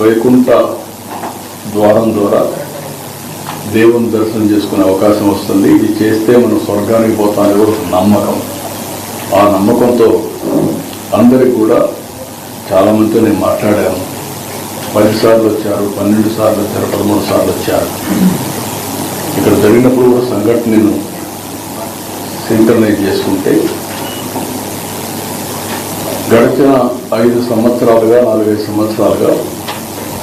వైకుంఠ ద్వారం ద్వారా దేవుని దర్శనం చేసుకునే అవకాశం వస్తుంది. ఇది చేస్తే మనం స్వర్గానికి పోతామని కూడా ఒక నమ్మకం. ఆ నమ్మకంతో అందరికి కూడా చాలామందితో నేను మాట్లాడాను. పది సార్లు వచ్చారు పన్నెండు సార్లు వచ్చారు పదమూడు సార్లు వచ్చారు. ఇక్కడ జరిగినప్పుడు కూడా సంఘటన నేను సింక్రనైజ్ చేసుకుంటే గడిచిన ఐదు సంవత్సరాలుగా నాలుగైదు సంవత్సరాలుగా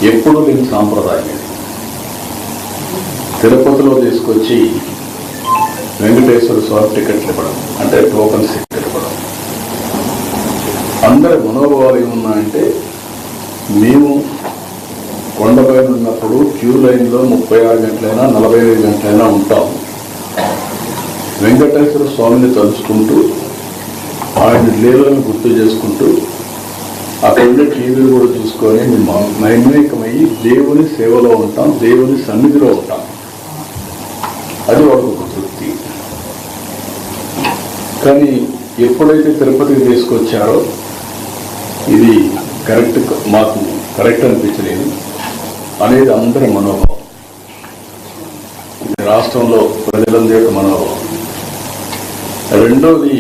ఎప్పుడూ లేని సాంప్రదాయం ఇది తిరుపతిలో తీసుకొచ్చి వెంకటేశ్వర స్వామి టికెట్లు ఇవ్వడం అంటే టోకన్స్ టికెట్ ఇవ్వడం. అందరి మనోభావాలు ఏమున్నాయంటే మేము కొండపైన ఉన్నప్పుడు క్యూ లైన్లో ముప్పై ఆరు గంటలైనా నలభై ఐదు గంటలైనా ఉంటాం. వెంకటేశ్వర స్వామిని తలుచుకుంటూ ఆయన లీలను గుర్తు చేసుకుంటూ అక్కడ ఉండే టీవీలు కూడా చూసుకొని మేము దేవుని సేవలో ఉంటాం దేవుని సన్నిధిలో ఉంటాం. అది వాళ్ళకు ఒక తృప్తి కానీ ఎప్పుడైతే తిరుపతికి తీసుకొచ్చారో ఇది కరెక్ట్ మాకు కరెక్ట్ అనిపించలేదు. అనేది అందరి మనోభావం. ఇది రాష్ట్రంలో ప్రజలందరి యొక్క మనోభావం. రెండోది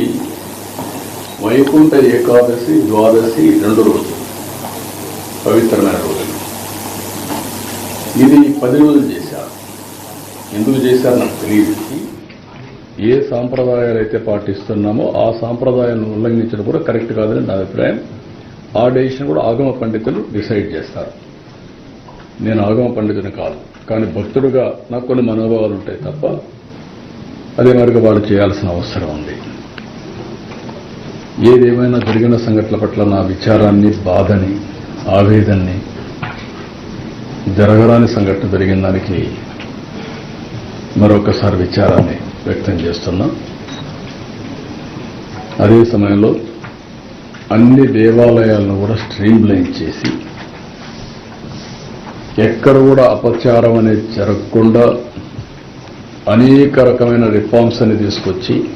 వైకుంఠ ఏకాదశి ద్వాదశి రెండు రోజులు. పవిత్రమైన రోజులు. ఇది పది రోజులు చేశారు. ఎందుకు చేశారు నాకు తెలియదు. ఏ సాంప్రదాయాలు అయితే పాటిస్తున్నామో ఆ సాంప్రదాయాలను ఉల్లంఘించడం కూడా కరెక్ట్ కాదని నా అభిప్రాయం. ఆ డెసిషన్ కూడా ఆగమ పండితులు డిసైడ్ చేస్తారు. నేను ఆగమ పండితుని కాదు. కానీ భక్తుడుగా నాకు కొన్ని మనోభావాలు ఉంటాయి తప్ప అదే మరిగా వాళ్ళు చేయాల్సిన అవసరం ఉంది. ఏదేమైనా జరిగిన సంఘటనల పట్ల నా విచారాన్ని బాధని ఆవేదనని జరగరాని సంఘటన జరిగిన దానికి మరొకసారి విచారాన్ని వ్యక్తం చేస్తున్నా. అదే సమయంలో అన్ని దేవాలయాలను కూడా స్ట్రీమ్ లైన్ చేసి ఎక్కడ కూడా అపచారం అనేది జరగకుండా అనేక రకమైన రిఫార్మ్స్ అని తీసుకొచ్చి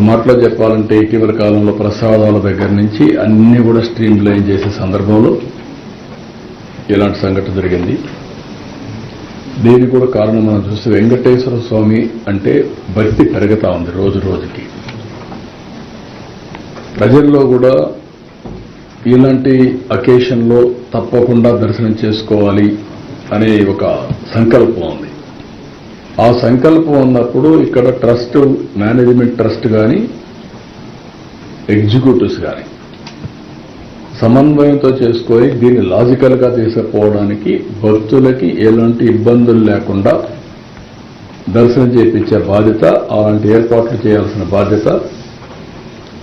ఒక మాటలో చెప్పాలంటే ఇటీవల కాలంలో ప్రసాదాల దగ్గర నుంచి అన్ని కూడా స్ట్రీమ్ లైన్ చేసే సందర్భంలో ఇలాంటి సంఘటన జరిగింది. దీనికి కూడా కారణం మనం చూస్తే వెంకటేశ్వర స్వామి అంటే భక్తి పెరుగుతా ఉంది రోజు రోజుకి. ప్రజల్లో కూడా ఇలాంటి అకేషన్లో తప్పకుండా దర్శనం చేసుకోవాలి అనే ఒక సంకల్పం ఉంది. ఆ సంకల్పం ఉన్నప్పుడు ఇక్కడ ట్రస్ట్ మేనేజ్మెంట్ ట్రస్ట్ కానీ ఎగ్జిక్యూటివ్స్ కానీ సమన్వయంతో చేసుకొని దీన్ని లాజికల్గా తీసుకుపోవడానికి భక్తులకి ఎలాంటి ఇబ్బందులు లేకుండా దర్శనం చేయించే బాధ్యత అలాంటి ఏర్పాట్లు చేయాల్సిన బాధ్యత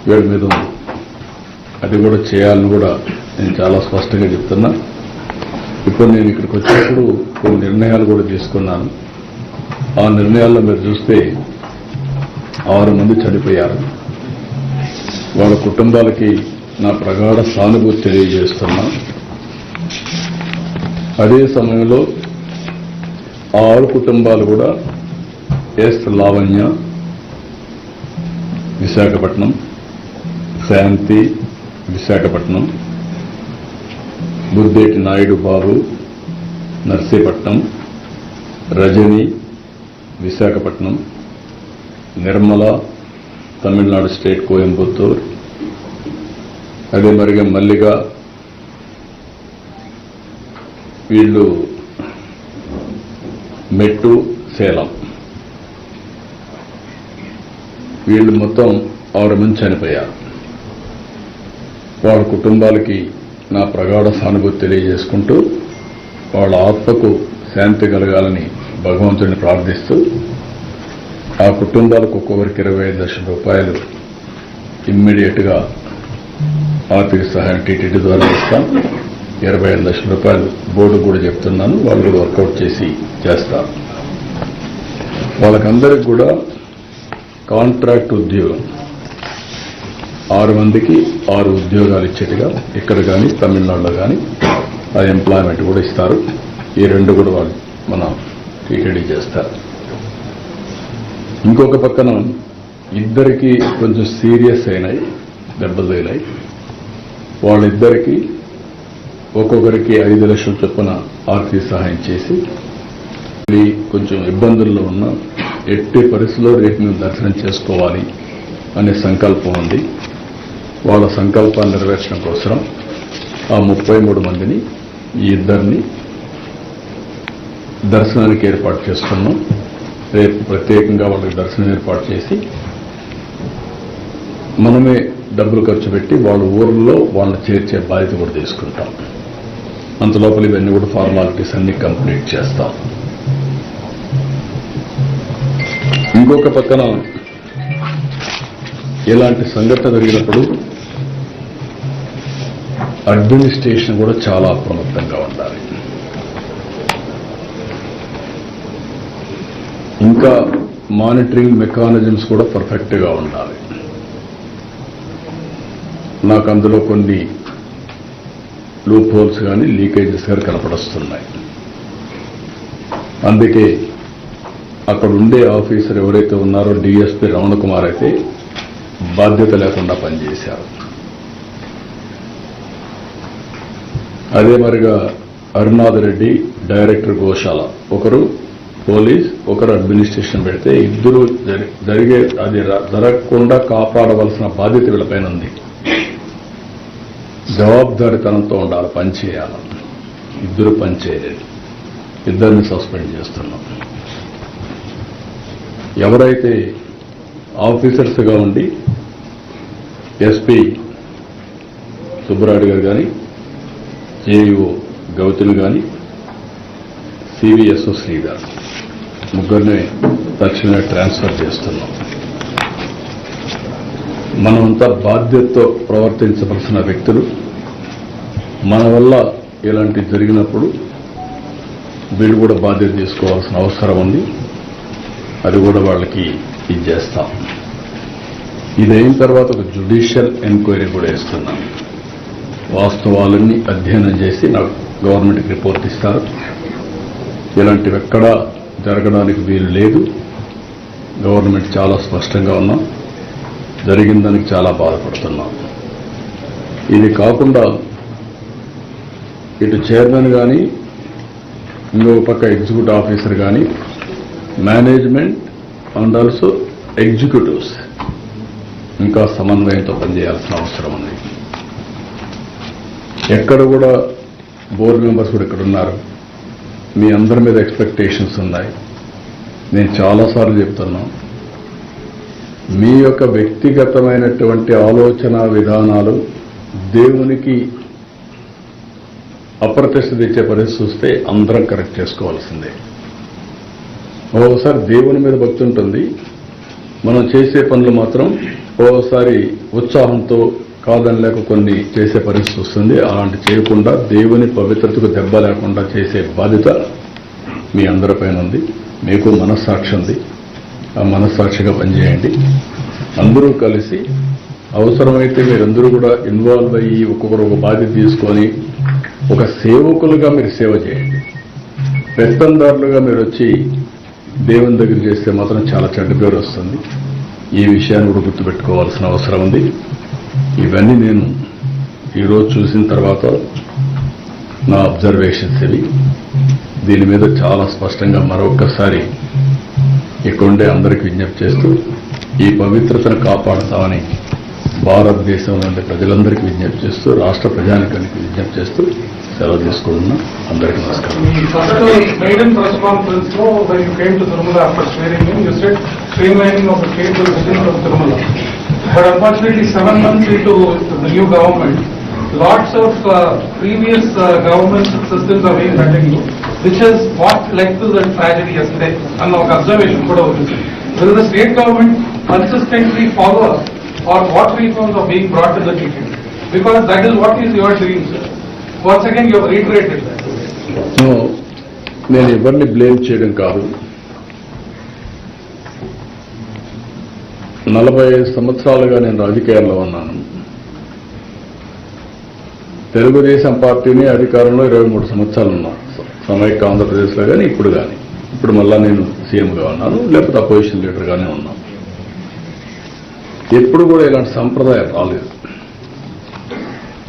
వీడి మీద ఉంది. అది కూడా చేయాలని కూడా నేను చాలా స్పష్టంగా చెప్తున్నా. ఇప్పుడు నేను ఇక్కడికి వచ్చినప్పుడు కొన్ని నిర్ణయాలు కూడా తీసుకున్నాను. ఆ నిర్ణయాల్లో మీరు చూస్తే ఆరు మంది చనిపోయారు. వాళ్ళ కుటుంబాలకి నా ప్రగాఢ సానుభూతి తెలియజేస్తున్నా. అదే సమయంలో ఆరు కుటుంబాలు కూడా ఎస్ లావణ్య విశాఖపట్నం శాంతి విశాఖపట్నం బుద్ధేటి నాయుడు బాబు నర్సీపట్నం రజని విశాఖపట్నం నిర్మల తమిళనాడు స్టేట్ కోయంబత్తూర్ అదే మరిగా మల్లిగా వీళ్ళు మెట్టు సేలం. వీళ్ళు మొత్తం ఆరు మంది చనిపోయారు. వాళ్ళ కుటుంబాలకి నా ప్రగాఢ సానుభూతి తెలియజేసుకుంటూ వాళ్ళ ఆత్మకు శాంతి కలగాలని భగవంతుడిని ప్రార్థిస్తూ ఆ కుటుంబాలకు ఒక్కొక్కరికి ఇరవై ఐదు లక్షల రూపాయలు ఇమ్మీడియట్గా ఆర్థిక సహాయం టీటీడీ ద్వారా ఇస్తాం. ఇరవై ఐదు లక్షల రూపాయలు బోర్డు కూడా చెప్తున్నాను. వాళ్ళు కూడా వర్కౌట్ చేసి చేస్తారు వాళ్ళకందరికి కూడా కాంట్రాక్ట్ ఉద్యోగం. ఆరు మందికి ఆరు ఉద్యోగాలు ఇచ్చేట్టుగా ఇక్కడ కానీ తమిళనాడులో కానీ ఆ ఎంప్లాయ్మెంట్ కూడా ఇస్తారు. ఈ రెండు కూడా వాళ్ళు మన టీటీడీ చేస్తారు. ఇంకొక పక్కన ఇద్దరికి కొంచెం సీరియస్ అయినాయి దెబ్బలు తగిలాయి వాళ్ళిద్దరికి ఒక్కొక్కరికి ఐదు లక్షల చొప్పున ఆర్థిక సహాయం చేసి కొంచెం ఇబ్బందుల్లో ఉన్న ఎట్టి పరిస్థితుల్లో రేపు మేము దర్శనం చేసుకోవాలి అనే సంకల్పం ఉంది. వాళ్ళ సంకల్పాన్ని నెరవేర్చడం కోసం ఆ ముప్పై మూడు మందిని ఈ ఇద్దరిని దర్శనానికి ఏర్పాటు చేసుకున్నాం రేపు ప్రత్యేకంగా వాళ్ళకి దర్శనం ఏర్పాటు చేసి మనమే డబ్బులు ఖర్చు పెట్టి వాళ్ళ ఊర్లో వాళ్ళని చేర్చే బాధ్యత కూడా తీసుకుంటాం. అంత లోపల ఇవన్నీ కూడా ఫార్మాలిటీస్ అన్ని కంప్లీట్ చేస్తాం. ఇంకొక పక్కన ఇలాంటి సంఘటన జరిగినప్పుడు అడ్మినిస్ట్రేషన్ కూడా చాలా అప్రమత్తంగా ఉండాలి. ఇంకా మానిటరింగ్ మెకానిజమ్స్ కూడా పర్ఫెక్ట్గా ఉండాలి. నాకు అందులో కొన్ని లూప్ హోల్స్ కానీ లీకేజెస్ కానీ కనపడుస్తున్నాయి. అందుకే అక్కడ ఉండే ఆఫీసర్ ఎవరైతే ఉన్నారో డిఎస్పీ రమణ కుమార్ అయితే బాధ్యత లేకుండా పనిచేశారు. అదే మరిగా అరుణాథ్ రెడ్డి డైరెక్టర్ గోశాల. ఒకరు పోలీస్ ఒకరు అడ్మినిస్ట్రేషన్ పెడితే ఇద్దరు జరిగే అది జరగకుండా కాపాడవలసిన బాధ్యత వీళ్ళపైన ఉంది. జవాబుదారితనంతో ఉండాలి పని చేయాలి. ఇద్దరు పనిచేయలేదు ఇద్దరిని సస్పెండ్ చేస్తున్నాం. ఎవరైతే ఆఫీసర్స్గా ఉండి ఎస్పీ సుబ్బరాయుడు గారు కానీ జేఈఓ గౌతులు కానీ సివిఎస్ఓ శ్రీధర్ ముగ్గురిని తక్షణమే ట్రాన్స్ఫర్ చేస్తున్నాం. మనమంతా బాధ్యతతో ప్రవర్తించవలసిన వ్యక్తులు. మన వల్ల ఇలాంటి జరిగినప్పుడు వీళ్ళు కూడా బాధ్యత తీసుకోవాల్సిన అవసరం ఉంది. అది కూడా వాళ్ళకి ఇది చేస్తాం. ఇది అయిన తర్వాత ఒక జుడిషియల్ ఎంక్వైరీ కూడా ఇస్తున్నాం వాస్తవాలన్నీ అధ్యయనం చేసి నాకు గవర్నమెంట్కి రిపోర్ట్ ఇస్తారు. ఇలాంటివి ఎక్కడా జరగడానికి వీలు లేదు. గవర్నమెంట్ చాలా స్పష్టంగా ఉన్నాం జరిగిన దానికి చాలా బాధపడుతున్నాం. ఇది కాకుండా ఇటు చైర్మన్ కానీ ఇంకొక పక్క ఎగ్జిక్యూటివ్ ఆఫీసర్ కానీ మేనేజ్మెంట్ అండ్ ఆల్సో ఎగ్జిక్యూటివ్స్ ఇంకా సమన్వయంతో పనిచేయాల్సిన అవసరం ఉంది. ఎక్కడ కూడా బోర్డు మెంబర్స్ కూడా ఇక్కడ ఉన్నారు. మీ అందరి మీద ఎక్స్పెక్టేషన్స్ ఉన్నాయి. నేను చాలాసార్లు చెప్తున్నా మీ యొక్క వ్యక్తిగతమైనటువంటి ఆలోచన విధానాలు దేవునికి అప్రతిష్ట తెచ్చే పరిస్థితి చూస్తే అందరం కరెక్ట్ చేసుకోవాల్సిందే. ఓసారి దేవుని మీద భక్తి ఉంటుంది. మనం చేసే పనులు మాత్రం ఓసారి ఉత్సాహంతో కాదని లేక కొన్ని చేసే పరిస్థితి వస్తుంది. అలాంటి చేయకుండా దేవుని పవిత్రతకు దెబ్బ లేకుండా చేసే బాధ్యత మీ అందరిపైన ఉంది. మీకు మనస్సాక్షి ఉంది. ఆ మనస్సాక్షిగా పనిచేయండి. అందరూ కలిసి అవసరమైతే మీరందరూ కూడా ఇన్వాల్వ్ అయ్యి ఒక్కొక్కరు ఒక బాధ్యత తీసుకొని ఒక సేవకులుగా మీరు సేవ చేయండి. పెత్తందారులుగా మీరు వచ్చి దేవుని దగ్గర చేస్తే మాత్రం చాలా చెడ్డ పేరు వస్తుంది. ఈ విషయాన్ని కూడా గుర్తుపెట్టుకోవాల్సిన అవసరం ఉంది. ఇవన్నీ నేను ఈరోజు చూసిన తర్వాత నా అబ్జర్వేషన్స్ ఇవి. దీని మీద చాలా స్పష్టంగా మరొకసారి ఇక్కడుండే అందరికి విజ్ఞప్తి చేస్తూ ఈ పవిత్రతను కాపాడతామని భారతదేశంలోని ప్రజలందరికీ విజ్ఞప్తి చేస్తూ రాష్ట్ర ప్రజానికానికి విజ్ఞప్తి చేస్తూ సెలవు తీసుకుంటున్నా. అందరికీ నమస్కారం. First of all, maiden press conference, no, when you came to Tirumala after swearing in, you said streamlining of the trade will begin from Tirumala. But unfortunately, seven months into the new government, lots of uh, previous uh, government systems are being continued, which has what led to the tragedy yesterday, and our observation కూడా ఉంది. Will the state government consistently follow up or what reforms are being brought to the kitchen? Because that is what is your dream, sir. Once again, you have reiterated that. No, నేను ఎవరిని blame చేయడం కాదు నలభై ఐదు సంవత్సరాలుగా నేను రాజకీయాల్లో ఉన్నాను. తెలుగుదేశం పార్టీని అధికారంలో ఇరవై మూడు సంవత్సరాలు ఉన్నాను సమైక్య ఆంధ్రప్రదేశ్లో కానీ ఇప్పుడు కానీ ఇప్పుడు మళ్ళా నేను సీఎంగా ఉన్నాను లేకపోతే అపోజిషన్ లీడర్గానే ఉన్నాను ఎప్పుడు కూడా ఇలాంటి సంప్రదాయం రాలేదు.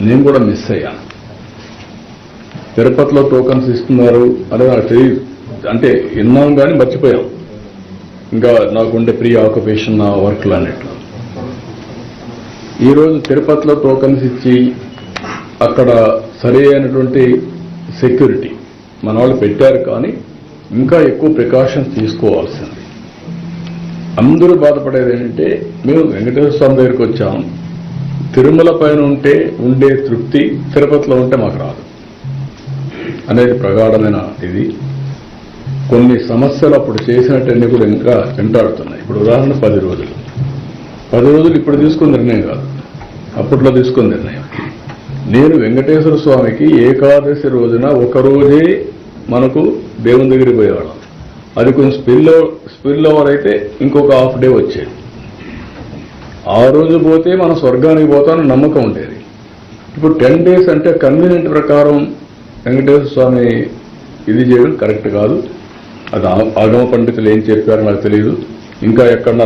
నేను కూడా మిస్ అయ్యాను. తిరుపతిలో టోకన్స్ ఇస్తున్నారు అనేది నాకు తెలియదు అంటే విన్నాం కానీ మర్చిపోయాం ఇంకా నాకుండే ప్రీ ఆక్యుపేషన్ నా వర్క్లు అన్నట్లు. ఈరోజు తిరుపతిలో టోకన్స్ ఇచ్చి అక్కడ సరి అయినటువంటి సెక్యూరిటీ మన వాళ్ళు పెట్టారు కానీ ఇంకా ఎక్కువ ప్రికాషన్స్ తీసుకోవాల్సింది. అందరూ బాధపడేది ఏంటంటే మేము వెంకటేశ్వర స్వామి దగ్గరికి వచ్చాము తిరుమల పైన ఉంటే ఉండే తృప్తి తిరుపతిలో ఉంటే మాకు రాదు. అనేది ప్రగాఢమైన ఇది. కొన్ని సమస్యలు అప్పుడు చేసినట్టన్నీ కూడా ఇంకా వెంటాడుతున్నాయి. ఇప్పుడు ఉదాహరణ పది రోజులు. పది రోజులు ఇప్పుడు తీసుకున్న నిర్ణయం కాదు. అప్పట్లో తీసుకున్న నిర్ణయం. నేను వెంకటేశ్వర స్వామికి ఏకాదశి రోజున ఒకరోజే మనకు దేవుని దగ్గరికి పోయేవాళ్ళం. అది కొంచెం స్పిల్ స్పిల్ ఓవర్ అయితే ఇంకొక హాఫ్ డే వచ్చేది. ఆ రోజు పోతే మనం స్వర్గానికి పోతామని నమ్మకం ఉండేది. ఇప్పుడు టెన్ డేస్ అంటే కన్వీనియంట్ ప్రకారం వెంకటేశ్వర స్వామి ఇది చేయడం కరెక్ట్ కాదు. అది ఆగమ పండితులు ఏం చెప్పారో నాకు తెలియదు ఇంకా ఎక్కడన్నా